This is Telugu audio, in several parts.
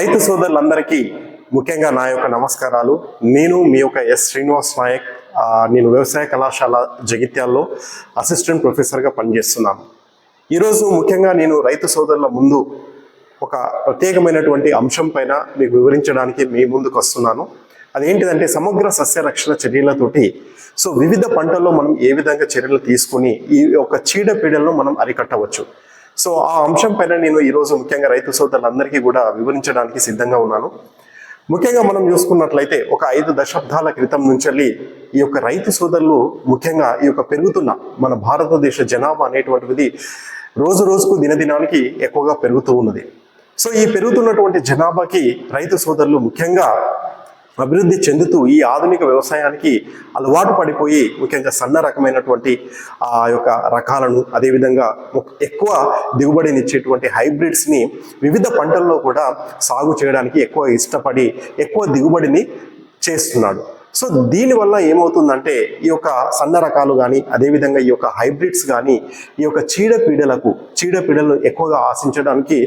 రైతు సోదరులందరికీ ముఖ్యంగా నా యొక్క నమస్కారాలు. నేను మీ యొక్క ఎస్ శ్రీనివాస్ నాయక్ నేను వ్యవసాయ కళాశాల జగిత్యాల్లో అసిస్టెంట్ ప్రొఫెసర్గా పనిచేస్తున్నాను. ఈరోజు ముఖ్యంగా నేను రైతు సోదరుల ముందు ఒక ప్రత్యేకమైనటువంటి అంశం పైన మీకు వివరించడానికి మీ ముందుకు వస్తున్నాను. అదేంటిదంటే సమగ్ర సస్య రక్షణ చర్యలతోటి సో వివిధ పంటల్లో మనం ఏ విధంగా చర్యలు తీసుకుని ఈ యొక్క చీడపీడలను మనం అరికట్టవచ్చు. సో ఆ అంశం పైన నేను ఈరోజు ముఖ్యంగా రైతు సోదరులందరికీ కూడా వివరించడానికి సిద్ధంగా ఉన్నాను. ముఖ్యంగా మనం చూసుకున్నట్లయితే ఒక ఐదు దశాబ్దాల క్రితం నుంచి ఈ యొక్క రైతు సోదరులు ముఖ్యంగా ఈ యొక్క పెరుగుతున్న మన భారతదేశ జనాభా అనేటువంటిది రోజు రోజుకు దినదినానికి ఎక్కువగా పెరుగుతూ ఉన్నది. సో ఈ పెరుగుతున్నటువంటి జనాభాకి రైతు సోదరులు ముఖ్యంగా అభివృద్ధి చెందుతూ ఈ ఆధునిక వ్యవసాయానికి అలవాటు పడిపోయి ముఖ్యంగా సన్న రకమైనటువంటి ఆ యొక్క రకాలను అదేవిధంగా ఎక్కువ దిగుబడినిచ్చేటువంటి హైబ్రిడ్స్ని వివిధ పంటల్లో కూడా సాగు చేయడానికి ఎక్కువ ఇష్టపడి ఎక్కువ దిగుబడిని చేస్తున్నాడు. సో దీనివల్ల ఏమవుతుందంటే ఈ యొక్క సన్న రకాలు కానీ అదేవిధంగా ఈ యొక్క హైబ్రిడ్స్ కానీ ఈ యొక్క చీడపీడలకు చీడపీడలను ఎక్కువగా ఆశించడానికి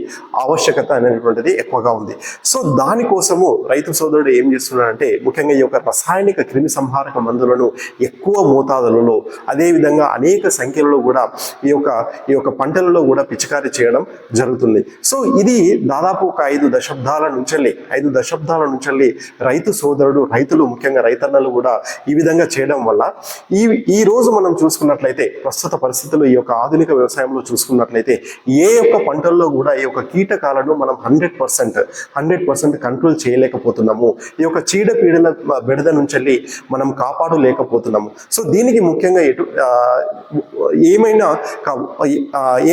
ఆవశ్యకత అనేటువంటిది ఎక్కువగా ఉంది. సో దానికోసము రైతు సోదరుడు ఏం చేస్తున్నాడంటే ముఖ్యంగా ఈ యొక్క రసాయనిక క్రిమి సంహారక మందులను ఎక్కువ మోతాదులలో అదేవిధంగా అనేక సంఖ్యలలో కూడా ఈ యొక్క ఈ యొక్క పంటలలో కూడా పిచికారీ చేయడం జరుగుతుంది. సో ఇది దాదాపు ఒక ఐదు దశాబ్దాల నుంచెల్లి ఐదు దశాబ్దాల నుంచెల్లి రైతు సోదరుడు రైతులు ముఖ్యంగా రైతు ఇతరులు కూడా ఈ విధంగా చేయడం వల్ల ఈ ఈ రోజు మనం చూసుకున్నట్లయితే ప్రస్తుత పరిస్థితుల్లో ఈ యొక్క ఆధునిక వ్యవసాయంలో చూసుకున్నట్లయితే ఏ యొక్క పంటల్లో కూడా ఈ యొక్క కీటకాలను మనం hundred percent hundred percent control చేయలేకపోతున్నాము. ఈ యొక్క చీడపీడల బెడద నుంచి మనం కాపాడలేకపోతున్నాము. సో దీనికి ముఖ్యంగా ఎటు ఏమైనా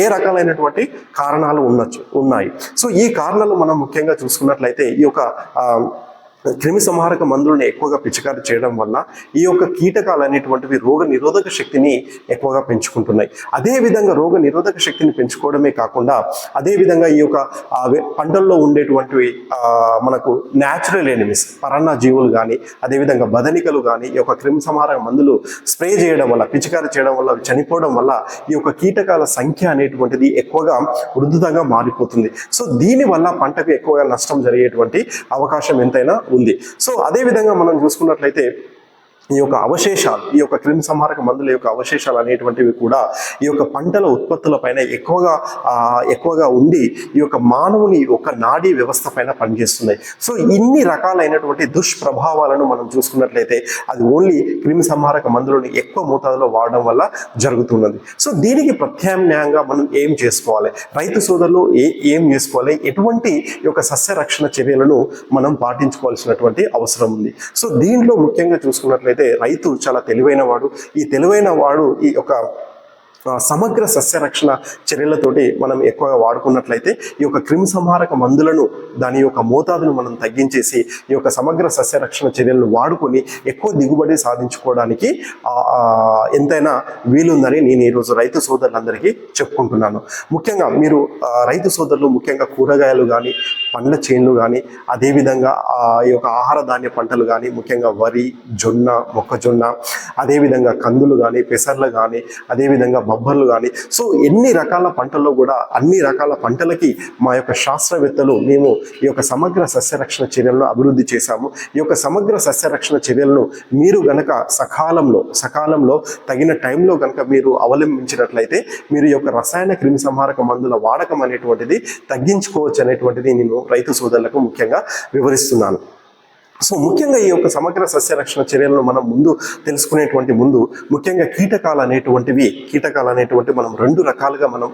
ఏ రకాలైనటువంటి కారణాలు ఉండొచ్చు ఉన్నాయి. సో ఈ కారణాలు మనం ముఖ్యంగా చూసుకున్నట్లయితే ఈ యొక్క క్రిమి సంహారక మందులను ఎక్కువగా పిచికారి చేయడం వల్ల ఈ యొక్క కీటకాలు అనేటువంటివి రోగ నిరోధక శక్తిని ఎక్కువగా పెంచుకుంటున్నాయి. అదేవిధంగా రోగ నిరోధక శక్తిని పెంచుకోవడమే కాకుండా అదేవిధంగా ఈ యొక్క పంటల్లో ఉండేటువంటివి మనకు న్యాచురల్ ఎనిమిస్ పరాన్న జీవులు కానీ అదేవిధంగా బదనికలు కానీ ఈ యొక్క క్రిమి సంహారక మందులు స్ప్రే చేయడం వల్ల పిచికారి చేయడం వల్ల అవి చనిపోవడం వల్ల ఈ యొక్క కీటకాల సంఖ్య అనేటువంటిది ఎక్కువగా వృద్ధుతంగా మారిపోతుంది. సో దీనివల్ల పంటకు ఎక్కువగా నష్టం జరిగేటువంటి అవకాశం ఎంతైనా ఉంది. సో అదే విధంగా మనం చూసుకున్నట్లయితే ఈ యొక్క అవశేషాలు ఈ యొక్క క్రిమి సంహారక మందుల యొక్క అవశేషాలు అనేటువంటివి కూడా ఈ యొక్క పంటల ఉత్పత్తుల పైన ఎక్కువగా ఎక్కువగా ఉండి ఈ యొక్క మానవుని యొక్క నాడీ వ్యవస్థ పైన పనిచేస్తున్నాయి. సో ఇన్ని రకాలైనటువంటి దుష్ప్రభావాలను మనం చూసుకున్నట్లయితే అది ఓన్లీ క్రిమి సంహారక మందులను ఎక్కువ మోతాదులో వాడడం వల్ల జరుగుతున్నది. సో దీనికి ప్రత్యామ్నాయంగా మనం ఏం చేసుకోవాలి? రైతు సోదరులు ఏ ఏం చేసుకోవాలి? ఎటువంటి యొక్క సస్య రక్షణ చర్యలను మనం పాటించుకోవాల్సినటువంటి అవసరం ఉంది. సో దీంట్లో ముఖ్యంగా చూసుకున్నట్లయితే రైతు చాలా తెలివైన వాడు. ఈ తెలివైన వాడు ఈ యొక్క సమగ్ర సస్య రక్షణ చర్యలతోటి మనం ఎక్కువగా వాడుకున్నట్లయితే ఈ యొక్క క్రిమి సంహారక మందులను దాని యొక్క మోతాదును మనం తగ్గించేసి ఈ యొక్క సమగ్ర సస్య రక్షణ చర్యలను వాడుకొని ఎక్కువ దిగుబడి సాధించుకోవడానికి ఎంతైనా వీలుందని నేను ఈరోజు రైతు సోదరులందరికీ చెప్పుకుంటున్నాను. ముఖ్యంగా మీరు రైతు సోదరులు ముఖ్యంగా కూరగాయలు కానీ పండ్ల చేనులు కానీ అదేవిధంగా ఆ, ఈ యొక్క ఆహార ధాన్య పంటలు కానీ ముఖ్యంగా వరి జొన్న మొక్కజొన్న అదేవిధంగా కందులు కానీ పెసర్లు కానీ అదేవిధంగా బొబ్బర్లు కానీ సో ఎన్ని రకాల పంటల్లో కూడా అన్ని రకాల పంటలకి మా యొక్క శాస్త్రవేత్తలు మేము ఈ యొక్క సమగ్ర సస్యరక్షణ చర్యలను అభివృద్ధి చేశాము. ఈ యొక్క సమగ్ర సస్యరక్షణ చర్యలను మీరు గనక సకాలంలో సకాలంలో తగిన టైంలో గనక మీరు అవలంబించినట్లయితే మీరు ఈ యొక్క రసాయన క్రిమి సంహారక మందుల వాడకం అనేటువంటిది తగ్గించుకోవచ్చు అనేటువంటిది నేను రైతు సోదరులకు ముఖ్యంగా వివరిస్తున్నాను. సో ముఖ్యంగా ఈ యొక్క సమగ్ర సస్యరక్షణ చర్యలను మనం ముందు తెలుసుకునేటువంటి ముందు ముఖ్యంగా కీటకాలు అనేటువంటివి కీటకాలు అనేటువంటి మనం రెండు రకాలుగా మనం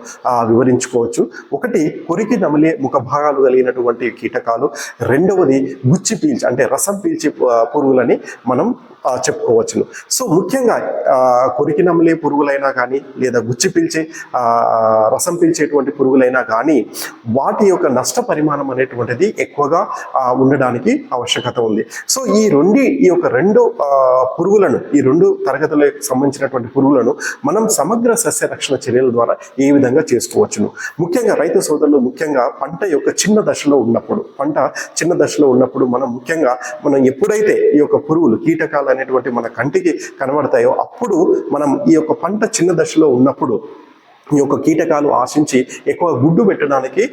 వివరించుకోవచ్చు. ఒకటి కొరికి నమిలే ముఖ భాగాలు కలిగినటువంటి కీటకాలు. రెండవది గుచ్చి పీల్చి అంటే రసం పీల్చే పురుగులని మనం చెప్పుకోవచ్చును. సో ముఖ్యంగా ఆ, కొరికి పురుగులైనా కానీ లేదా గుచ్చి పీల్చే రసం పీల్చేటువంటి పురుగులైనా కానీ వాటి యొక్క నష్ట పరిమాణం అనేటువంటిది ఎక్కువగా ఉండడానికి ఆవశ్యకత ఉంది. సో ఈ రెండు ఈ యొక్క రెండు పురుగులను ఈ రెండు తరగతులకు సంబంధించినటువంటి పురుగులను మనం సమగ్ర సస్య రక్షణ చర్యల ద్వారా ఏ విధంగా చేసుకోవచ్చును. ముఖ్యంగా రైతు సోదరులు ముఖ్యంగా పంట యొక్క చిన్న దశలో ఉన్నప్పుడు పంట చిన్న దశలో ఉన్నప్పుడు మనం ముఖ్యంగా మనం ఎప్పుడైతే ఈ యొక్క పురుగులు కీటకాల అనేటువంటి మన కంటికి కనబడతాయో అప్పుడు మనం ఈ యొక్క పంట చిన్న దశలో ఉన్నప్పుడు ఈ యొక్క కీటకాలు ఆశించి ఎక్కువ గుడ్డు పెట్టడానికి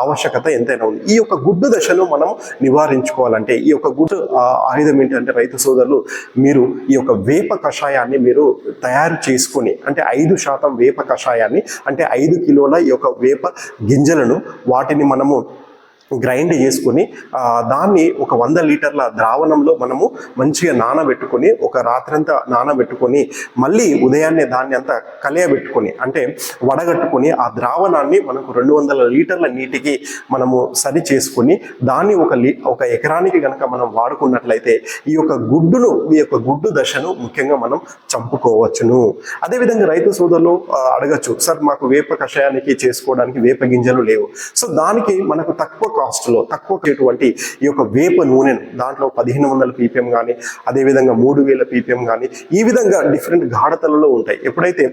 ఆవశ్యకత ఎంతైనా ఉంది. ఈ యొక్క గుడ్డు దశను మనం నివారించుకోవాలంటే ఈ యొక్క గుడ్డు ఆయుధం ఏంటంటే రైతు సోదరులు మీరు ఈ యొక్క వేప కషాయాన్ని మీరు తయారు చేసుకొని అంటే ఐదు శాతం వేప కషాయాన్ని అంటే ఐదు కిలోల ఈ యొక్క వేప గింజలను వాటిని మనము గ్రైండ్ చేసుకొని దాన్ని ఒక వంద లీటర్ల ద్రావణంలో మనము మంచిగా నానబెట్టుకొని ఒక రాత్రంతా నానబెట్టుకొని మళ్ళీ ఉదయాన్నే దాన్ని అంతా కలియబెట్టుకొని అంటే వడగట్టుకొని ఆ ద్రావణాన్ని మనకు రెండు వందల లీటర్ల నీటికి మనము సరి చేసుకొని దాన్ని ఒక లీ ఒక ఎకరానికి కనుక మనం వాడుకున్నట్లయితే ఈ యొక్క గుడ్డును ఈ యొక్క గుడ్డు దశను ముఖ్యంగా మనం చంపుకోవచ్చును. అదేవిధంగా రైతు సోదరులు అడగచ్చు సార్ మాకు వేప కషాయానికి చేసుకోవడానికి వేప గింజలు లేవు. సో దానికి మనకు తక్కువ కాస్ట్లో తక్కువటువంటి ఈ యొక్క వేప నూనెను దాంట్లో పదిహేను వందల పీపీఎం కానీ అదేవిధంగా మూడు వేల పీపీఎం కానీ ఈ విధంగా డిఫరెంట్ గాఢతలలో ఉంటాయి. ఎప్పుడైతే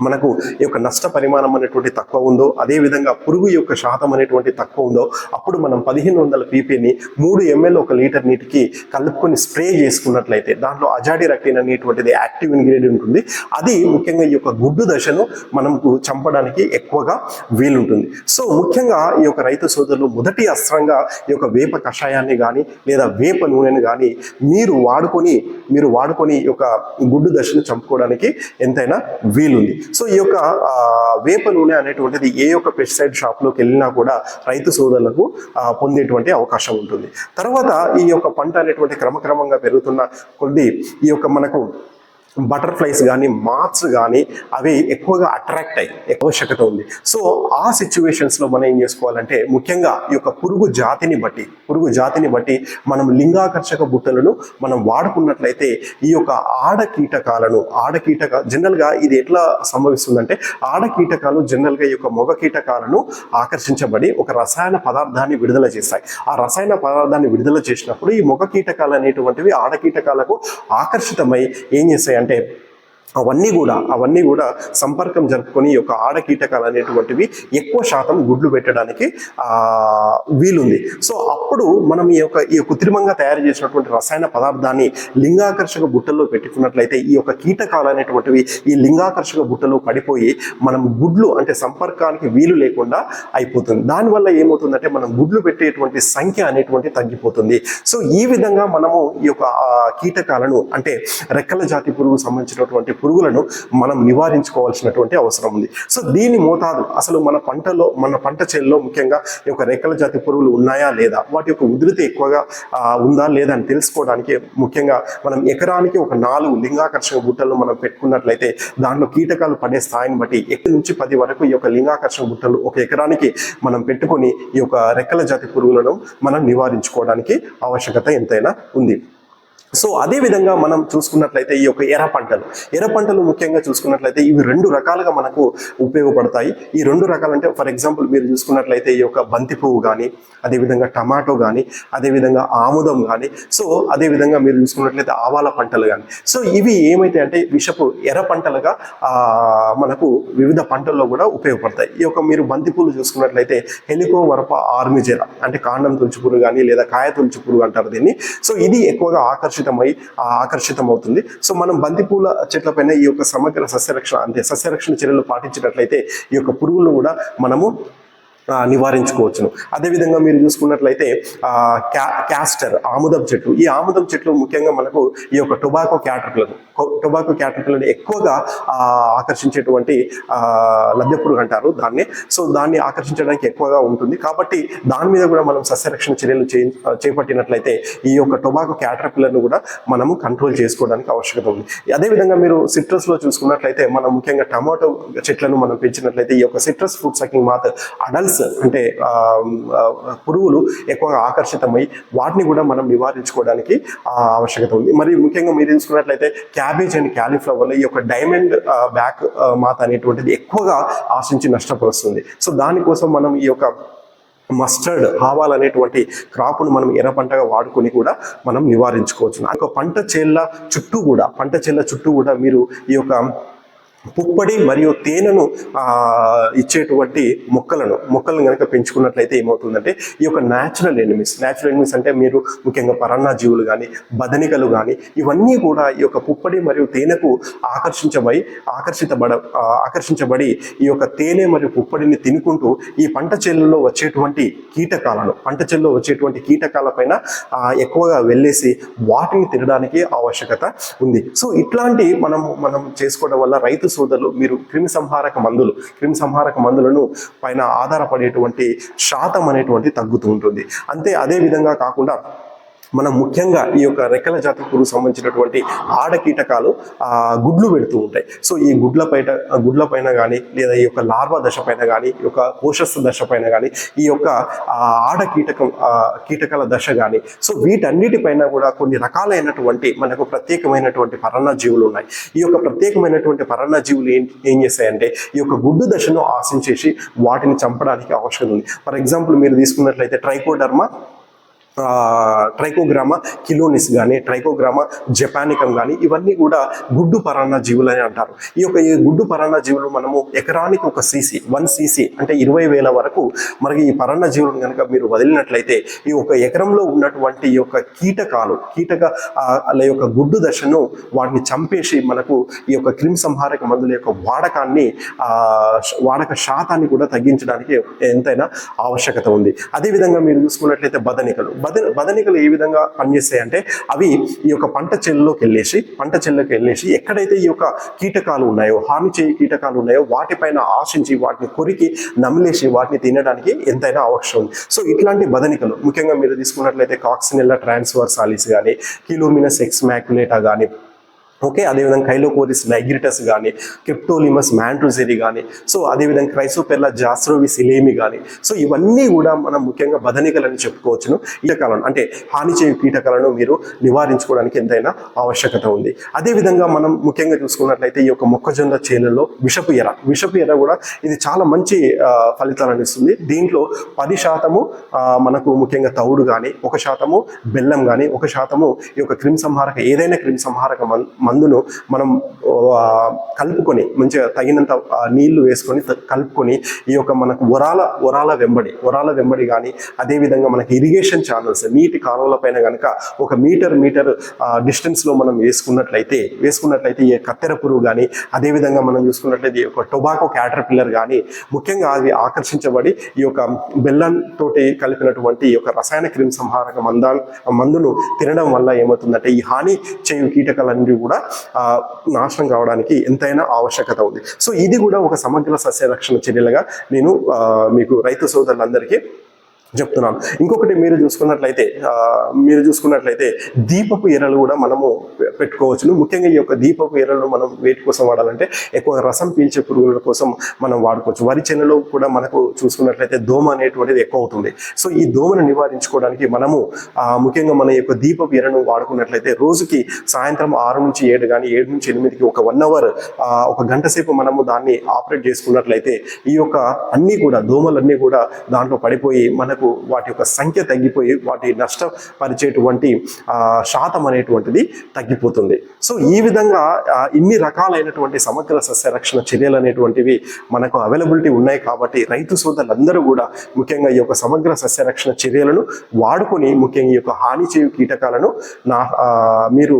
మనకు ఈ యొక్క నష్ట పరిమాణం అనేటువంటి తక్కువ ఉందో అదే విధంగా పురుగు యొక్క శాతం అనేటువంటి తక్కువ ఉందో అప్పుడు మనం పదిహేను వందల పీపీని మూడు ఎంఎల్ ఒక లీటర్ నీటికి కలుపుకొని స్ప్రే చేసుకున్నట్లయితే దాంట్లో అజాడి రక్టీన్ అనేటువంటిది యాక్టివ్ ఇంగ్రీడియంట్ ఉంటుంది. అది ముఖ్యంగా ఈ యొక్క గుడ్డు దశను మనకు చంపడానికి ఎక్కువగా వీలుంటుంది. సో ముఖ్యంగా ఈ యొక్క రైతు సోదరులు మొదటి అస్త్రంగా ఈ యొక్క వేప కషాయాన్ని కానీ లేదా వేప నూనెను కానీ మీరు వాడుకొని మీరు వాడుకొని ఈ యొక్క గుడ్డు దశను చంపుకోవడానికి ఎంతైనా వీలుంది. సో ఈ యొక్క వేప నూనె అనేటువంటిది ఏ యొక్క పెస్టిసైడ్ షాప్లోకి వెళ్ళినా కూడా రైతు సోదరులకు పొందేటువంటి అవకాశం ఉంటుంది. తర్వాత ఈ యొక్క పంట అనేటువంటి క్రమక్రమంగా పెరుగుతున్న కొద్దీ ఈ యొక్క మనకు బటర్ఫ్లైస్ కానీ మాత్స్ కానీ అవి ఎక్కువగా అట్రాక్ట్ అయ్యి ఆవశ్యకత ఉంది. సో ఆ సిచ్యువేషన్స్లో మనం ఏం చేసుకోవాలంటే ముఖ్యంగా ఈ యొక్క పురుగు జాతిని బట్టి పురుగు జాతిని బట్టి మనం లింగాకర్షక బుట్టలను మనం వాడుకున్నట్లయితే ఈ యొక్క ఆడ కీటకాలను ఆడ కీటక జనరల్గా ఇది ఎట్లా సంభవిస్తుందంటే ఆడ కీటకాలు జనరల్గా ఈ యొక్క మొగ కీటకాలను ఆకర్షించబడి ఒక రసాయన పదార్థాన్ని విడుదల చేస్తాయి. ఆ రసాయన పదార్థాన్ని విడుదల చేసినప్పుడు ఈ మొగ కీటకాలు అనేటువంటివి ఆడ కీటకాలకు ఆకర్షితమై ఏం చేస్తాయి అంటే అవన్నీ కూడా అవన్నీ కూడా సంపర్కం జరుపుకొని ఈ యొక్క ఆడ కీటకాలు అనేటువంటివి ఎక్కువ శాతం గుడ్లు పెట్టడానికి ఆ, వీలుంది. సో అప్పుడు మనం ఈ యొక్క ఈ కృత్రిమంగా తయారు చేసినటువంటి రసాయన పదార్థాన్ని లింగాకర్షక బుట్టల్లో పెట్టుకున్నట్లయితే ఈ యొక్క కీటకాలు అనేటువంటివి ఈ లింగాకర్షక బుట్టలో పడిపోయి మనం గుడ్లు అంటే సంపర్కానికి వీలు లేకుండా అయిపోతుంది. దానివల్ల ఏమవుతుందంటే మనం గుడ్లు పెట్టేటువంటి సంఖ్య అనేటువంటి తగ్గిపోతుంది. సో ఈ విధంగా మనము ఈ యొక్క కీటకాలను అంటే రెక్కల జాతి పురుగు సంబంధించినటువంటి పురుగులను మనం నివారించుకోవాల్సినటువంటి అవసరం ఉంది. సో దీని మోతాదు. అసలు మన పంటలో మన పంట చేల్లో ముఖ్యంగా ఈ యొక్క రెక్కల జాతి పురుగులు ఉన్నాయా లేదా? వాటి యొక్క ఉధృతి ఎక్కువగా ఉందా లేదా అని తెలుసుకోవడానికి ముఖ్యంగా మనం ఎకరానికి ఒక నాలుగు లింగాకర్షక బుట్టలు మనం పెట్టుకున్నట్లయితే దాంట్లో కీటకాలు పడే స్థాయిని బట్టి ఎక్కడి నుంచి పది వరకు ఈ యొక్క లింగాకర్షక బుట్టలు ఒక ఎకరానికి మనం పెట్టుకొని ఈ యొక్క రెక్కల జాతి పురుగులను మనం నివారించుకోవడానికి ఆవశ్యకత ఎంతైనా ఉంది. సో అదే విధంగా మనం చూసుకున్నట్లయితే ఈ యొక్క ఎర్ర పంటలు. ఎర్ర పంటలు ముఖ్యంగా చూసుకున్నట్లయితే ఇవి రెండు రకాలుగా మనకు ఉపయోగపడతాయి. ఈ రెండు రకాలంటే అంటే ఫర్ ఎగ్జాంపుల్ మీరు చూసుకున్నట్లయితే ఈ యొక్క బంతి పువ్వు కానీ అదేవిధంగా టమాటో కానీ అదేవిధంగా ఆముదం కానీ సో అదేవిధంగా మీరు చూసుకున్నట్లయితే ఆవాల పంటలు కానీ సో ఇవి ఏమైతే అంటే విషపు ఎర్ర పంటలుగా మనకు వివిధ పంటల్లో కూడా ఉపయోగపడతాయి. ఈ యొక్క మీరు బంతిపూలు చూసుకున్నట్లయితే హెలికో వరప ఆర్మిజెరా అంటే కాండం తులుచుపురు కానీ లేదా కాయ తులుచుపురు అంటారు దీన్ని. సో ఇది ఎక్కువగా ఆకర్షణ ఆకర్షితమై ఆకర్షితమవుతుంది. ఆకర్షితం అవుతుంది సో మనం బంతిపూల చెట్లపైన ఈ యొక్క సమగ్ర సస్యరక్షణ అంటే సస్యరక్షణ చర్యలు పాటించినట్లయితే ఈ యొక్క పురుగులను కూడా మనము నివారించుకోవచ్చును. అదేవిధంగా మీరు చూసుకున్నట్లయితే క్యా క్యాస్టర్ ఆముదం చెట్లు ఈ ఆముదం చెట్లు ముఖ్యంగా మనకు ఈ యొక్క టొబాకో క్యాటర్లను టొబాకో క్యాటర్లను ఎక్కువగా ఆకర్షించేటువంటి ఆ, లద్దె పురుగు అంటారు దాన్ని. సో దాన్ని ఆకర్షించడానికి ఎక్కువగా ఉంటుంది. కాబట్టి దాని మీద కూడా మనం సస్యరక్షణ చర్యలు చే చేపట్టినట్లయితే ఈ యొక్క టొబాకో క్యాటర్పిల్లర్ను కూడా మనము కంట్రోల్ చేసుకోవడానికి ఆవశ్యకత ఉంది. అదేవిధంగా మీరు సిట్రస్లో చూసుకున్నట్లయితే మనం ముఖ్యంగా టమాటో చెట్లను మనం పెంచినట్లయితే ఈ యొక్క citrus fruit sucking moth adults అంటే పురుగులు ఎక్కువగా ఆకర్షితమై వాటిని కూడా మనం నివారించుకోవడానికి ఆవశ్యకత ఉంది. మరి ముఖ్యంగా మీరు చూసుకున్నట్లయితే క్యాబేజ్ అండ్ క్యాలీఫ్లవర్లో ఈ యొక్క డైమండ్ బ్యాక్ మాత అనేటువంటిది ఎక్కువగా ఆశించి నష్టపరుస్తుంది. సో దానికోసం మనం ఈ యొక్క మస్టర్డ్ ఆవాలనేటువంటి క్రాప్ను మనం ఎర్ర పంటగా వాడుకొని కూడా మనం నివారించుకోవచ్చు. ఒక పంట చేళ్ళ చుట్టూ కూడా పంట చేళ్ళ చుట్టూ కూడా మీరు ఈ యొక్క పుప్పడి మరియు తేనెను ఇచ్చేటువంటి మొక్కలను మొక్కలను కనుక పెంచుకున్నట్లయితే ఏమవుతుందంటే ఈ యొక్క న్యాచురల్ ఎనిమిస్ న్యాచురల్ ఎనిమిస్ అంటే మీరు ముఖ్యంగా పరాన్న జీవులు కానీ బదనికలు కానీ ఇవన్నీ కూడా ఈ యొక్క పుప్పడి మరియు తేనెకు ఆకర్షించబడి ఆకర్షితబడ ఆకర్షించబడి ఈ యొక్క తేనె మరియు పుప్పడిని తినుకుంటూ ఈ పంట చేలలో వచ్చేటువంటి కీటకాలను పంట చేనులో వచ్చేటువంటి కీటకాల పైన ఎక్కువగా వెళ్ళేసి వాటిని తినడానికి ఆవశ్యకత ఉంది. సో ఇట్లాంటి మనం మనం చేసుకోవడం వల్ల రైతు సోదరులు మీరు క్రిమి సంహారక మందులు క్రిమి సంహారక మందులను పైన ఆధారపడేటువంటి శాతం అనేటువంటి తగ్గుతూ ఉంటుంది. అంతే అదే విధంగా కాకుండా మనం ముఖ్యంగా ఈ యొక్క రెక్కల జాతి పురుగు సంబంధించినటువంటి ఆడ కీటకాలు ఆ, గుడ్లు పెడుతూ ఉంటాయి. సో ఈ గుడ్ల పైన గుడ్ల పైన కానీ లేదా ఈ యొక్క లార్వా దశ పైన కానీ ఈ యొక్క కోశస్థ దశ పైన కానీ ఈ యొక్క ఆడ కీటకం కీటకాల దశ కానీ సో వీటన్నిటిపైన కూడా కొన్ని రకాలైనటువంటి మనకు ప్రత్యేకమైనటువంటి పరణ జీవులు ఉన్నాయి. ఈ యొక్క ప్రత్యేకమైనటువంటి పరణ జీవులు ఏం ఏం చేస్తాయంటే ఈ యొక్క గుడ్డు దశను ఆశించేసి వాటిని చంపడానికి అవకాశం ఉంది. ఫర్ ఎగ్జాంపుల్ మీరు తీసుకున్నట్లయితే ట్రైకోడర్మా? ట్రైకోగ్రామా కిలోనిస్ కానీ ట్రైకోగ్రామా జపానికం కానీ ఇవన్నీ కూడా గుడ్డు పరాన్న జీవులు అని అంటారు. ఈ యొక్క ఈ గుడ్డు పరాన్న జీవులు మనము ఎకరానికి ఒక సీసీ వన్ సీసీ అంటే ఇరవై వేల వరకు మనకి ఈ పరాన్న జీవులను కనుక మీరు వదిలినట్లయితే ఈ ఒక ఎకరంలో ఉన్నటువంటి ఈ యొక్క కీటకాలు కీటక ఆ, యొక్క గుడ్డు దశను వాటిని చంపేసి మనకు ఈ యొక్క క్రిమి సంహారక మందుల యొక్క వాడకాన్ని వాడక శాతాన్ని కూడా తగ్గించడానికి ఎంతైనా ఆవశ్యకత ఉంది. అదేవిధంగా మీరు చూసుకున్నట్లయితే బదనికలు. బద బదనికలు ఏ విధంగా పనిచేస్తాయి అంటే అవి ఈ యొక్క పంట చెల్లులోకి వెళ్ళేసి పంట చెల్లులోకి వెళ్ళేసి ఎక్కడైతే ఈ యొక్క కీటకాలు ఉన్నాయో హాని చేయ కీటకాలు ఉన్నాయో వాటిపైన ఆశించి వాటిని కొరికి నమిలేసి వాటిని తినడానికి ఎంతైనా అవకాశం ఉంది. సో ఇట్లాంటి బదనికలు ముఖ్యంగా మీరు తీసుకున్నట్లయితే కాక్సినెల్లా ట్రాన్స్వర్సాలిస్ కానీ కిలోమినస్ ఎక్స్ మ్యాక్యులేటా కానీ ఓకే అదేవిధంగా కైలోకోరిస్ నైగ్రిటస్ కానీ క్రిప్టోలిమస్ మ్యాంట్రోజెరి కానీ సో అదేవిధంగా క్రైసోపెర్లా జాస్ట్రోవిస్ ఇలేమి కానీ సో ఇవన్నీ కూడా మనం ముఖ్యంగా బదనికలని చెప్పుకోవచ్చును. కీటకాలను అంటే హాని చేయు కీటకాలను మీరు నివారించుకోవడానికి ఎంతైనా ఆవశ్యకత ఉంది. అదేవిధంగా మనం ముఖ్యంగా చూసుకున్నట్లయితే ఈ యొక్క మొక్కజొన్న చేలలో విషపు ఎర. విషపు ఎర కూడా ఇది చాలా మంచి ఫలితాలను ఇస్తుంది. దీంట్లో పది శాతము మనకు ముఖ్యంగా తౌడు కానీ ఒక శాతము బెల్లం కానీ ఒక శాతము ఈ యొక్క క్రిమి సంహారక ఏదైనా క్రిమి సంహారక మందును మనం కలుపుకొని మంచిగా తగినంత నీళ్ళు వేసుకొని కలుపుకొని ఈ యొక్క మనకు వరాల ఉరాల వెంబడి వరాల వెంబడి కానీ అదేవిధంగా మనకి ఇరిగేషన్ ఛానల్స్ నీటి కాలువల పైన కనుక ఒక మీటర్ మీటర్ డిస్టెన్స్లో మనం వేసుకున్నట్లయితే వేసుకున్నట్లయితే ఈ కత్తెర పురుగు కానీ అదేవిధంగా మనం చూసుకున్నట్లయితే ఈ యొక్క టొబాకో క్యాటర్ పిల్లర్ కానీ ముఖ్యంగా అవి ఆకర్షించబడి ఈ యొక్క బెల్లం తోటి కలిపినటువంటి ఈ యొక్క రసాయన క్రిమి సంహారక మందా మందును తినడం వల్ల ఏమవుతుందంటే ఈ హాని చేయు కీటకాలన్నీ కూడా కూడా నాశనం కావడానికి ఎంతైనా ఆవశ్యకత ఉంది. సో ఇది కూడా ఒక సమగ్ర సస్య రక్షణ చర్యలుగా నేను మీకు రైతు సోదరులందరికీ చెప్తున్నాను. ఇంకొకటి మీరు చూసుకున్నట్లయితే మీరు చూసుకున్నట్లయితే దీపపు ఎరలు కూడా మనము పెట్టుకోవచ్చును. ముఖ్యంగా ఈ యొక్క దీపపు ఎరలు మనం వేటి కోసం వాడాలంటే ఎక్కువ రసం పీల్చే పురుగుల కోసం మనం వాడుకోవచ్చు. వరి చేనులో కూడా మనకు చూసుకున్నట్లయితే దోమ అనేటువంటిది ఎక్కువ అవుతుంది. సో ఈ దోమను నివారించుకోవడానికి మనము ముఖ్యంగా మన యొక్క దీపపు ఎరను వాడుకున్నట్లయితే రోజుకి సాయంత్రం ఆరు నుంచి ఏడు కానీ ఏడు నుంచి ఎనిమిదికి ఒక వన్ అవర్ ఒక గంట సేపు మనము దాన్ని ఆపరేట్ చేసుకున్నట్లయితే ఈ యొక్క అన్నీ కూడా దోమలన్నీ కూడా దాంట్లో పడిపోయి మనకు వాటి యొక్క సంఖ్య తగ్గిపోయి వాటి నష్టపరిచేటువంటి శాతం అనేటువంటిది తగ్గిపోతుంది. సో ఈ విధంగా ఇన్ని రకాలైనటువంటి సమగ్ర సస్య రక్షణ చర్యలు అనేటువంటివి మనకు అవైలబిలిటీ ఉన్నాయి కాబట్టి రైతు సోదరులందరూ కూడా ముఖ్యంగా ఈ యొక్క సమగ్ర సస్య రక్షణ చర్యలను వాడుకొని ముఖ్యంగా ఈ యొక్క హాని చేయు కీటకాలను నా మీరు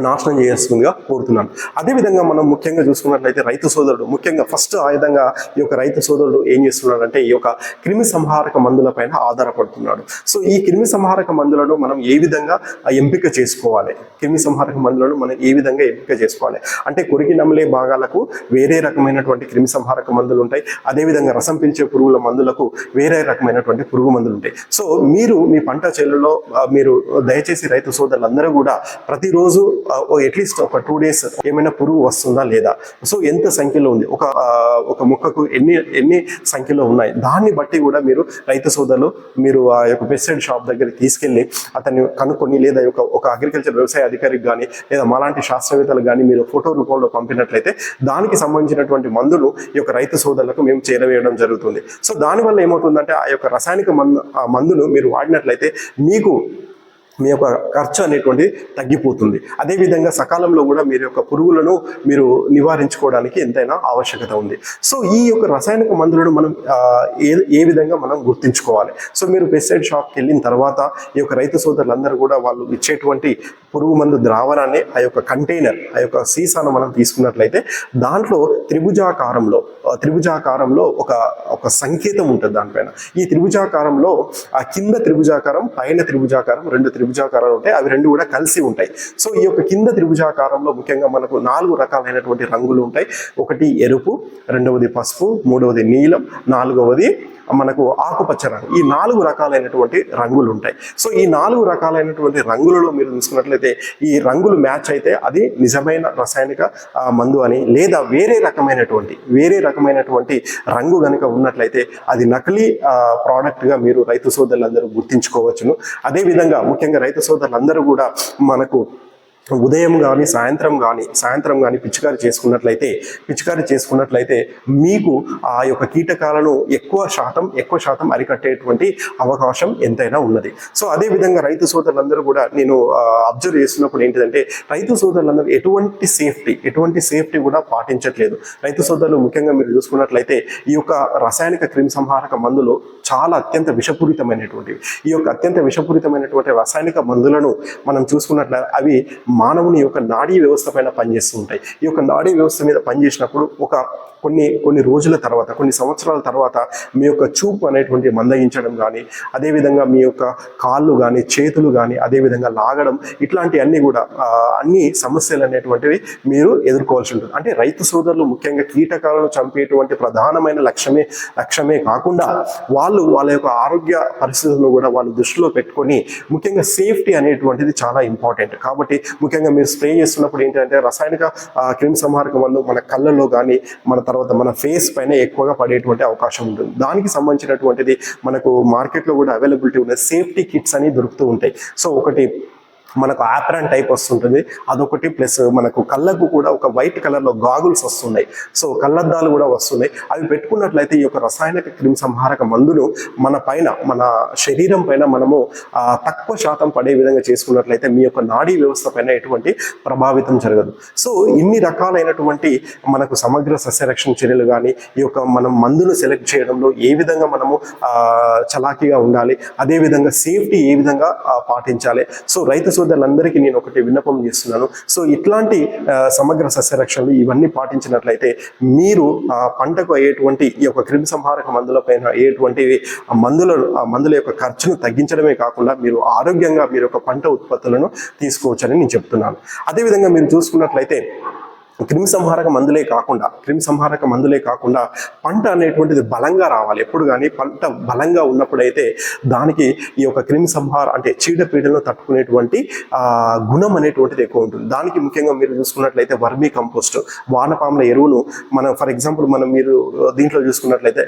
నాశనం చేస్తుందిగా కోరుతున్నాను. అదేవిధంగా మనం ముఖ్యంగా చూసుకున్నట్లయితే రైతు సోదరుడు ముఖ్యంగా ఫస్ట్ ఆయుధంగా ఈ యొక్క రైతు సోదరుడు ఏం చేస్తున్నాడంటే ఈ యొక్క క్రిమి సంహారక మందులపైన ఆధారపడుతున్నాడు. సో ఈ క్రిమి సంహారక మందులను మనం ఏ విధంగా ఎంపిక చేసుకోవాలి? క్రిమి సంహారక మందులను మనం ఏ విధంగా ఎంపిక చేసుకోవాలి? అంటే కొరికి నమలే భాగాలకు వేరే రకమైనటువంటి క్రిమి సంహారక మందులు ఉంటాయి. అదేవిధంగా రసం పీల్చే పురుగుల మందులకు వేరే రకమైనటువంటి పురుగు మందులు ఉంటాయి. సో మీరు మీ పంట చేనులో మీరు దయచేసి రైతు సోదరులందరూ కూడా ప్రతిరోజు అట్లీస్ట్ ఒక టూ డేస్ ఏమైనా పురుగు వస్తుందా లేదా? సో ఎంత సంఖ్యలో ఉంది? ఒక ఒక మొక్కకు ఎన్ని ఎన్ని సంఖ్యలో ఉన్నాయి? దాన్ని బట్టి కూడా మీరు రైతు సోదరులు మీరు ఆ యొక్క పెస్టిసైడ్ షాప్ దగ్గరికి తీసుకెళ్ళి అతన్ని కనుక్కొని లేదా ఒక ఒక అగ్రికల్చర్ వ్యవసాయ అధికారికి కానీ లేదా మాలాంటి శాస్త్రవేత్తలు కానీ మీరు ఫోటో రూపంలో పంపినట్లయితే దానికి సంబంధించినటువంటి మందులు ఈ యొక్క రైతు సోదరులకు మేము చేరవేయడం జరుగుతుంది. సో దానివల్ల ఏమవుతుందంటే ఆ యొక్క రసాయనిక మందు ఆ మందును మీరు వాడినట్లయితే మీకు మీ యొక్క ఖర్చు అనేటువంటి తగ్గిపోతుంది. అదేవిధంగా సకాలంలో కూడా మీరు యొక్క పురుగులను మీరు నివారించుకోవడానికి ఎంతైనా ఆవశ్యకత ఉంది. సో ఈ యొక్క రసాయనిక మందులను మనం ఏ ఏ విధంగా మనం గుర్తించుకోవాలి? సో మీరు పెస్టిసైడ్ షాప్కి వెళ్ళిన తర్వాత ఈ యొక్క రైతు సోదరులందరూ కూడా వాళ్ళు ఇచ్చేటువంటి పురుగు మందు ద్రావణాన్ని ఆ యొక్క కంటైనర్ ఆ యొక్క సీసాను మనం తీసుకున్నట్లయితే దాంట్లో త్రిభుజాకారంలో త్రిభుజాకారంలో ఒక ఒక సంకేతం ఉంటుంది దానిపైన. ఈ త్రిభుజాకారంలో ఆ కింద త్రిభుజాకారం పైన త్రిభుజాకారం రెండు త్రిభుజాకారాలు ఉంటాయి. అవి రెండు కూడా కలిసి ఉంటాయి. సో ఈ యొక్క కింద త్రిభుజాకారంలో ముఖ్యంగా మనకు నాలుగు రకాలైనటువంటి రంగులు ఉంటాయి. ఒకటి ఎరుపు రెండవది పసుపు మూడవది నీలం నాలుగవది మనకు ఆకుపచ్చ రంగు. ఈ నాలుగు రకాలైనటువంటి రంగులు ఉంటాయి సో ఈ నాలుగు రకాలైనటువంటి రంగులలో మీరు చూసుకున్నట్లయితే ఈ రంగులు మ్యాచ్ అయితే అది నిజమైన రసాయనిక మందు అని లేదా వేరే రకమైనటువంటి వేరే రకమైనటువంటి రంగు కనుక ఉన్నట్లయితే అది నకిలీ ప్రోడక్ట్గా మీరు రైతు సోదరులందరూ గుర్తించుకోవచ్చును. అదేవిధంగా ముఖ్యంగా రైతు సోదరులందరూ కూడా మనకు ఉదయం కానీ సాయంత్రం కానీ సాయంత్రం కానీ పిచికారి చేసుకున్నట్లయితే పిచికారి చేసుకున్నట్లయితే మీకు ఆ యొక్క కీటకాలను ఎక్కువ శాతం ఎక్కువ శాతం అరికట్టేటువంటి అవకాశం ఎంతైనా ఉన్నది. సో అదే విధంగా రైతు సోదరులందరూ కూడా నేను అబ్జర్వ్ చేస్తున్నప్పుడు ఏంటిదంటే రైతు సోదరులందరూ ఎటువంటి సేఫ్టీ ఎటువంటి సేఫ్టీ కూడా పాటించట్లేదు. రైతు సోదరులు ముఖ్యంగా మీరు చూసుకున్నట్లయితే ఈ యొక్క రసాయనిక క్రిమి సంహారక మందులు చాలా అత్యంత విషపూరితమైనటువంటివి. ఈ యొక్క అత్యంత విషపూరితమైనటువంటి రసాయనిక మందులను మనం చూసుకున్నట్లయితే అవి మానవుని యొక్క నాడీ వ్యవస్థ పైన పనిచేస్తూ ఉంటాయి. ఈ యొక్క నాడీ వ్యవస్థ మీద పనిచేసినప్పుడు ఒక కొన్ని కొన్ని రోజుల తర్వాత కొన్ని సంవత్సరాల తర్వాత మీ యొక్క చూపు అనేటువంటి మందగించడం కానీ అదేవిధంగా మీ యొక్క కాళ్ళు కానీ చేతులు కానీ అదేవిధంగా లాగడం ఇట్లాంటివన్నీ కూడా అన్ని సమస్యలు అనేటువంటివి మీరు ఎదుర్కోవాల్సి ఉంటుంది. అంటే రైతు సోదరులు ముఖ్యంగా కీటకాలను చంపేటువంటి ప్రధానమైన లక్ష్యమే లక్ష్యమే కాకుండా వాళ్ళు వాళ్ళ యొక్క ఆరోగ్య పరిస్థితులను కూడా వాళ్ళు దృష్టిలో పెట్టుకొని ముఖ్యంగా సేఫ్టీ అనేటువంటిది చాలా ఇంపార్టెంట్. కాబట్టి ముఖ్యంగా మీరు స్ప్రే చేస్తున్నప్పుడు ఏంటంటే రసాయనిక క్రిమి సంహారక మందు మన కళ్ళలో కానీ మన తర్వాత మన ఫేస్ పైన ఎక్కువగా పడేటువంటి అవకాశం ఉంటుంది. దానికి సంబంధించినటువంటిది మనకు మార్కెట్లో కూడా అవైలబిలిటీ ఉన్న సేఫ్టీ కిట్స్ అని దొరుకుతూ ఉంటాయి. సో ఒకటి మనకు ఆప్రాన్ టైప్ వస్తుంటుంది. అదొకటి ప్లస్ మనకు కళ్ళకు కూడా ఒక వైట్ కలర్లో గాగుల్స్ వస్తున్నాయి. సో కళ్ళద్దాలు కూడా వస్తున్నాయి. అవి పెట్టుకున్నట్లయితే ఈ యొక్క రసాయనిక క్రిమి సంహారక మందులు మన పైన మన శరీరం పైన మనము తక్కువ శాతం పడే విధంగా చేసుకున్నట్లయితే మీ యొక్క నాడీ వ్యవస్థ పైన ఎటువంటి ప్రభావితం జరగదు. సో ఇన్ని రకాలైనటువంటి మనకు సమగ్ర సస్యరక్షణ చర్యలు కానీ ఈ యొక్క మనం మందులు సెలెక్ట్ చేయడంలో ఏ విధంగా మనము చలాకీగా ఉండాలి అదేవిధంగా సేఫ్టీ ఏ విధంగా పాటించాలి. సో రైతు సోదరులందరికీ నేను ఒకటి విన్నపం చేస్తున్నాను. సో ఇట్లాంటి సమగ్ర సస్యరక్షణలు ఇవన్నీ పాటించినట్లయితే మీరు ఆ పంటకు అయ్యేటువంటి ఈ యొక్క క్రిమి సంహారక మందుల పైన అయ్యేటువంటి మందులను మందుల ఆ మందుల యొక్క ఖర్చును తగ్గించడమే కాకుండా మీరు ఆరోగ్యంగా మీరు యొక్క పంట ఉత్పత్తులను తీసుకోవచ్చని నేను చెప్తున్నాను. అదేవిధంగా మీరు చూసుకున్నట్లయితే క్రిమి సంహారక మందులే కాకుండా క్రిమి సంహారక మందులే కాకుండా పంట అనేటువంటిది బలంగా రావాలి. ఎప్పుడు కానీ పంట బలంగా ఉన్నప్పుడైతే దానికి ఈ యొక్క క్రిమి సంహార అంటే చీడపీడలను తట్టుకునేటువంటి ఆ, గుణం అనేటువంటిది ఎక్కువ ఉంటుంది. దానికి ముఖ్యంగా మీరు చూసుకున్నట్లయితే వర్మీ కంపోస్ట్ వానపాముల ఎరువును మనం ఫర్ ఎగ్జాంపుల్ మనం మీరు దీంట్లో చూసుకున్నట్లయితే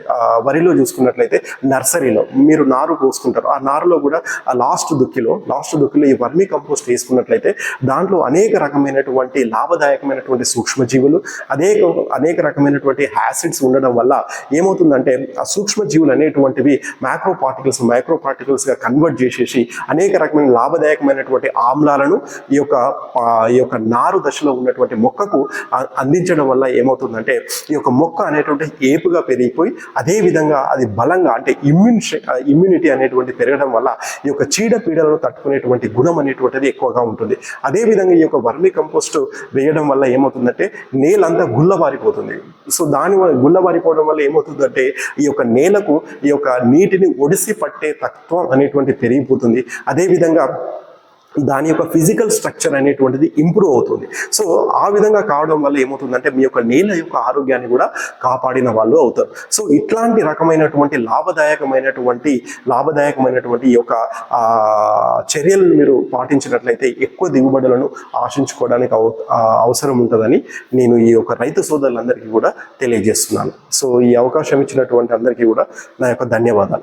వరిలో చూసుకున్నట్లయితే నర్సరీలో మీరు నారు పోసుకుంటారు ఆ నారులో కూడా ఆ లాస్ట్ దుక్కిలో లాస్ట్ దుక్కిలో ఈ వర్మీ కంపోస్ట్ వేసుకున్నట్లయితే దాంట్లో అనేక రకమైనటువంటి లాభదాయకమైనటువంటి సూక్ష్మజీవులు. అనేక అనేక రకమైనటువంటి యాసిడ్స్ ఉండడం వల్ల ఏమవుతుందంటే ఆ సూక్ష్మజీవులు అనేటువంటివి మైక్రో పార్టికల్స్ మైక్రో పార్టికల్స్గా కన్వర్ట్ చేసేసి అనేక రకమైన లాభదాయకమైనటువంటి ఆమ్లాలను ఈ యొక్క ఈ యొక్క నారు దశలో ఉన్నటువంటి మొక్కకు అందించడం వల్ల ఏమవుతుందంటే ఈ యొక్క మొక్క అనేటువంటి ఏపుగా పెరిగిపోయి అదేవిధంగా అది బలంగా అంటే ఇమ్యూన్ ఇమ్యూనిటీ అనేటువంటి పెరగడం వల్ల ఈ యొక్క చీడపీడలను తట్టుకునేటువంటి గుణం అనేటువంటిది ఎక్కువగా ఉంటుంది. అదే విధంగా ఈ యొక్క వర్మి కంపోస్ట్ వేయడం వల్ల ఏమవుతుందంటే నేలంతా గుల్లబారిపోతుంది. సో దాని వల్ల గుల్లబారిపోవడం వల్ల ఏమవుతుందంటే ఈ యొక్క నేలకు ఈ యొక్క నీటిని ఒడిసి పట్టే తత్వం అనేటువంటి పెరిగిపోతుంది. అదేవిధంగా దాని యొక్క ఫిజికల్ స్ట్రక్చర్ అనేటువంటిది ఇంప్రూవ్ అవుతుంది. సో ఆ విధంగా కావడం వల్ల ఏమవుతుందంటే మీ యొక్క నేల యొక్క ఆరోగ్యాన్ని కూడా కాపాడిన వాళ్ళు అవుతారు. సో ఇట్లాంటి రకమైనటువంటి లాభదాయకమైనటువంటి లాభదాయకమైనటువంటి ఈ యొక్క చర్యలను మీరు పాటించినట్లయితే ఎక్కువ దిగుబడులను ఆశించుకోవడానికి అవ అవసరం ఉంటుందని నేను ఈ యొక్క రైతు సోదరులందరికీ కూడా తెలియజేస్తున్నాను. సో ఈ అవకాశం ఇచ్చినటువంటి అందరికీ కూడా నా యొక్క ధన్యవాదాలు.